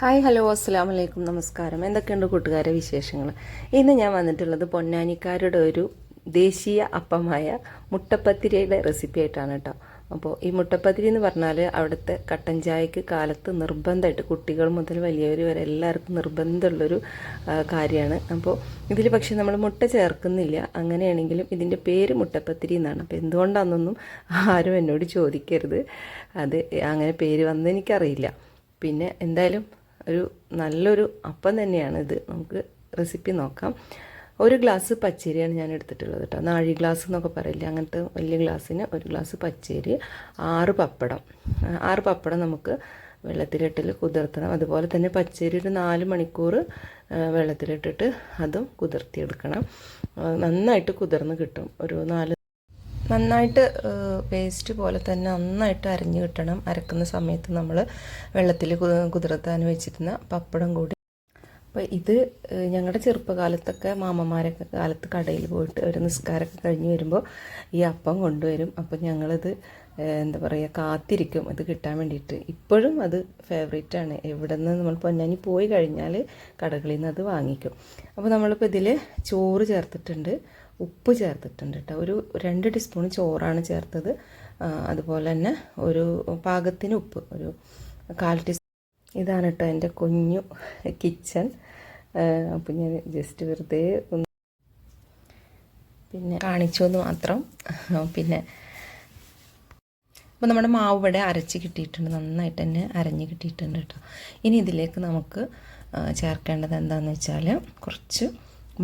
Hi hello അസ്സാം വലൈക്കും നമസ്കാരം. എന്തൊക്കെയുണ്ട് കൂട്ടുകാരെ വിശേഷങ്ങൾ ഇന്ന് ഞാൻ വന്നിട്ടുള്ളത് പൊന്നാനിക്കാരുടെ ഒരു ദേശീയ അപ്പമായ മുട്ടപ്പത്തിരിയുടെ റെസിപ്പി ആയിട്ടാണ് കേട്ടോ. അപ്പോൾ ഈ മുട്ടപ്പത്തിരി എന്ന് പറഞ്ഞാൽ അവിടുത്തെ കട്ടൻ ചായക്ക് കാലത്ത് നിർബന്ധമായിട്ട് കുട്ടികൾ മുതൽ വലിയവർ വരെ എല്ലാവർക്കും നിർബന്ധമുള്ളൊരു കാര്യമാണ്. അപ്പോൾ ഇതിൽ പക്ഷേ നമ്മൾ മുട്ട ചേർക്കുന്നില്ല. അങ്ങനെയാണെങ്കിലും ഇതിന്റെ പേര് മുട്ടപ്പത്തിരി എന്നാണ്. അപ്പോൾ എന്തുകൊണ്ടാണെന്നൊന്നും ആരും എന്നോട് ചോദിക്കരുത്. അത് അങ്ങനെ പേര് വന്നെനിക്കറിയില്ല. പിന്നെ എന്തായാലും ഒരു നല്ലൊരു അപ്പം തന്നെയാണ് ഇത്. നമുക്ക് റെസിപ്പി നോക്കാം. ഒരു ഗ്ലാസ് പച്ചരിയാണ് ഞാൻ എടുത്തിട്ടുള്ളത് കേട്ടോ. നാഴി ഗ്ലാസ് എന്നൊക്കെ പറയില്ല അങ്ങനത്തെ വലിയ ഗ്ലാസ്സിന് ഒരു ഗ്ലാസ് പച്ചരി ആറ് പപ്പടം. ആറ് പപ്പടം നമുക്ക് വെള്ളത്തിലിട്ടിൽ കുതിർത്തണം. അതുപോലെ തന്നെ പച്ചരി ഒരു നാല് മണിക്കൂർ വെള്ളത്തിലിട്ടിട്ട് അതും കുതിർത്തിയെടുക്കണം. നന്നായിട്ട് കുതിർന്ന് കിട്ടും. ഒരു നാല് നന്നായിട്ട് പേസ്റ്റ് പോലെ തന്നെ നന്നായിട്ട് അരിഞ്ഞു കിട്ടണം. അരക്കുന്ന സമയത്ത് നമ്മൾ വെള്ളത്തിൽ കുതിർത്താൻ വെച്ചിരുന്ന പപ്പടം കൂടി. അപ്പോൾ ഇത് ഞങ്ങളുടെ ചെറുപ്പകാലത്തൊക്കെ മാമന്മാരൊക്കെ കാലത്ത് കടയിൽ പോയിട്ട് ഒരു നിസ്കാരമൊക്കെ കഴിഞ്ഞ് വരുമ്പോൾ ഈ അപ്പം കൊണ്ടുവരും. അപ്പോൾ ഞങ്ങളിത് എന്താ പറയുക കാത്തിരിക്കും. ഇത് കിട്ടാൻ വേണ്ടിയിട്ട്. ഇപ്പോഴും അത് ഫേവറേറ്റ് ആണ്. എവിടെ നിന്ന് നമ്മൾ പൊന്നാനി പോയി കഴിഞ്ഞാൽ കടകളിൽ നിന്ന് അത് വാങ്ങിക്കും. അപ്പോൾ നമ്മളിപ്പോൾ ഇതിൽ ചോറ് ചേർത്തിട്ടുണ്ട്. ഉപ്പ് ചേർത്തിട്ടുണ്ട് കേട്ടോ ഒരു രണ്ട് ടീസ്പൂൺ ചോറാണ് ചേർത്തത്. അതുപോലെ തന്നെ ഒരു പാകത്തിന് ഉപ്പ് ഒരു കാൽ ടീസ്പൂൺ ഇതാണ് കേട്ടോ എന്റെ കുഞ്ഞു കിച്ചൺ. അപ്പം ഞാൻ ജസ്റ്റ് വെറുതെ ഒന്ന് പിന്നെ കാണിച്ചു എന്ന് മാത്രം. പിന്നെ അപ്പോൾ നമ്മുടെ മാവ് ഇവിടെ അരച്ച് കിട്ടിയിട്ടുണ്ട്. നന്നായിട്ട് തന്നെ അരഞ്ഞ് കിട്ടിയിട്ടുണ്ട് കേട്ടോ ഇനി ഇതിലേക്ക് നമുക്ക് ചേർക്കേണ്ടത് എന്താണെന്ന് വെച്ചാൽ കുറച്ച്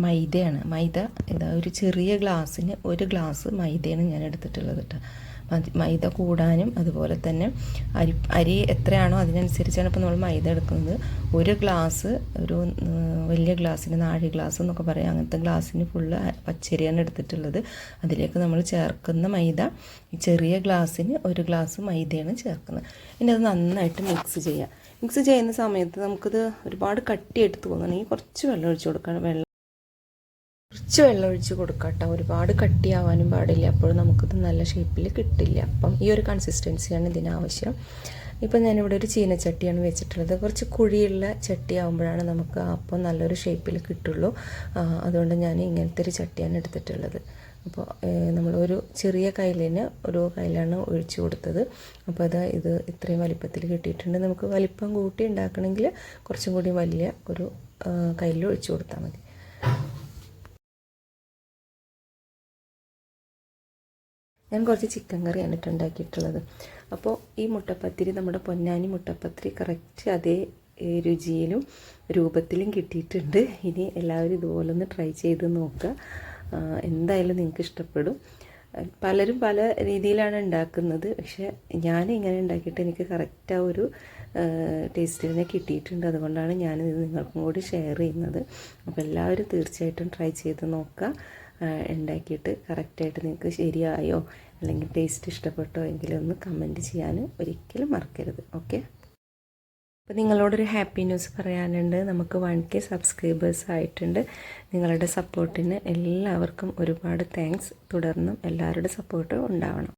മൈദയാണ്. മൈദ ഇതാ ഒരു ചെറിയ ഗ്ലാസ്സിന് ഒരു ഗ്ലാസ് മൈദയാണ് ഞാൻ എടുത്തിട്ടുള്ളത് കേട്ടോ. മൈദ കൂടാനും അതുപോലെ തന്നെ അരി അരി എത്രയാണോ അതിനനുസരിച്ചാണ് ഇപ്പോൾ നമ്മൾ മൈദ എടുക്കുന്നത്. ഒരു ഗ്ലാസ് ഒരു വലിയ ഗ്ലാസ്സിന് നാഴി ഗ്ലാസ് എന്നൊക്കെ പറയാം. അങ്ങനത്തെ ഗ്ലാസ്സിന് ഫുള്ള് പച്ചരിയാണ് എടുത്തിട്ടുള്ളത്. അതിലേക്ക് നമ്മൾ ചേർക്കുന്ന മൈദ ചെറിയ ഗ്ലാസ്സിന് ഒരു ഗ്ലാസ് മൈദയാണ് ചേർക്കുന്നത്. ഇനി അത് നന്നായിട്ട് മിക്സ് ചെയ്യുക മിക്സ് ചെയ്യുന്ന സമയത്ത് നമുക്കിത് ഒരുപാട് കട്ടിയായിട്ട് തോന്നണമെങ്കിൽ കുറച്ച് വെള്ളം ഒഴിച്ചു കൊടുക്കണം. വെള്ളം കുറച്ച് വെള്ളം ഒഴിച്ച് കൊടുക്കട്ടോ. ഒരുപാട് കട്ടിയാവാനും പാടില്ല. അപ്പോൾ നമുക്കിത് നല്ല ഷേപ്പിൽ കിട്ടില്ല. അപ്പം ഈ ഒരു കൺസിസ്റ്റൻസിയാണ് ഇതിനാവശ്യം ഇപ്പം ഞാനിവിടെ ഒരു ചീനച്ചട്ടിയാണ് വെച്ചിട്ടുള്ളത്. കുറച്ച് കുഴിയുള്ള ചട്ടി ആകുമ്പോഴാണ് നമുക്ക് അപ്പം നല്ലൊരു ഷേപ്പിൽ കിട്ടുള്ളൂ. അതുകൊണ്ട് ഞാൻ ഇങ്ങനത്തെ ഒരു ചട്ടിയാണ് എടുത്തിട്ടുള്ളത്. അപ്പോൾ നമ്മൾ ഒരു ചെറിയ കയ്യിലിന് ഒരു കയ്യിലാണ് ഒഴിച്ചു കൊടുത്തത്. അപ്പോൾ അത് ഇത് ഇത്രയും വലിപ്പത്തിൽ കിട്ടിയിട്ടുണ്ട്. നമുക്ക് വലിപ്പം കൂട്ടി ഉണ്ടാക്കണമെങ്കിൽ കുറച്ചും കൂടി വലിയ ഒരു കയ്യിൽ ഒഴിച്ചു കൊടുത്താൽ മതി. ഞാൻ കുറച്ച് ചിക്കൻ കറിയാണ് ഇട്ട് ഉണ്ടാക്കിയിട്ടുള്ളത് അപ്പോൾ ഈ മുട്ടപ്പത്തിരി നമ്മുടെ പൊന്നാനി മുട്ടപ്പത്തിരി കറക്റ്റ് അതേ രുചിയിലും രൂപത്തിലും കിട്ടിയിട്ടുണ്ട്. ഇനി എല്ലാവരും ഇതുപോലെ ഒന്ന് ട്രൈ ചെയ്ത് നോക്കുക എന്തായാലും നിങ്ങൾക്ക് ഇഷ്ടപ്പെടും. പലരും പല രീതിയിലാണ് ഉണ്ടാക്കുന്നത് പക്ഷേ ഞാൻ ഇങ്ങനെ ഉണ്ടാക്കിയിട്ട് എനിക്ക് കറക്റ്റ് ആ ഒരു ടേസ്റ്റ് തന്നെ കിട്ടിയിട്ടുണ്ട്. അതുകൊണ്ടാണ് ഞാനിത് നിങ്ങൾക്കും കൂടി ഷെയർ ചെയ്യുന്നത്. അപ്പോൾ എല്ലാവരും തീർച്ചയായിട്ടും ട്രൈ ചെയ്ത് നോക്കുക ഉണ്ടാക്കിയിട്ട് കറക്റ്റായിട്ട് നിങ്ങൾക്ക് ശരിയായോ? അല്ലെങ്കിൽ ടേസ്റ്റ് ഇഷ്ടപ്പെട്ടോ എങ്കിലൊന്ന് കമന്റ് ചെയ്യാൻ ഒരിക്കലും മറക്കരുത്. ഓക്കെ അപ്പോൾ നിങ്ങളോടൊരു ഹാപ്പി ന്യൂസ് പറയാനുണ്ട്. നമുക്ക് വൺ കെ സബ്സ്ക്രൈബേഴ്സ് ആയിട്ടുണ്ട്. നിങ്ങളുടെ സപ്പോർട്ടിന് എല്ലാവർക്കും ഒരുപാട് താങ്ക്സ് തുടർന്നും എല്ലാവരുടെ സപ്പോർട്ടും ഉണ്ടാവണം.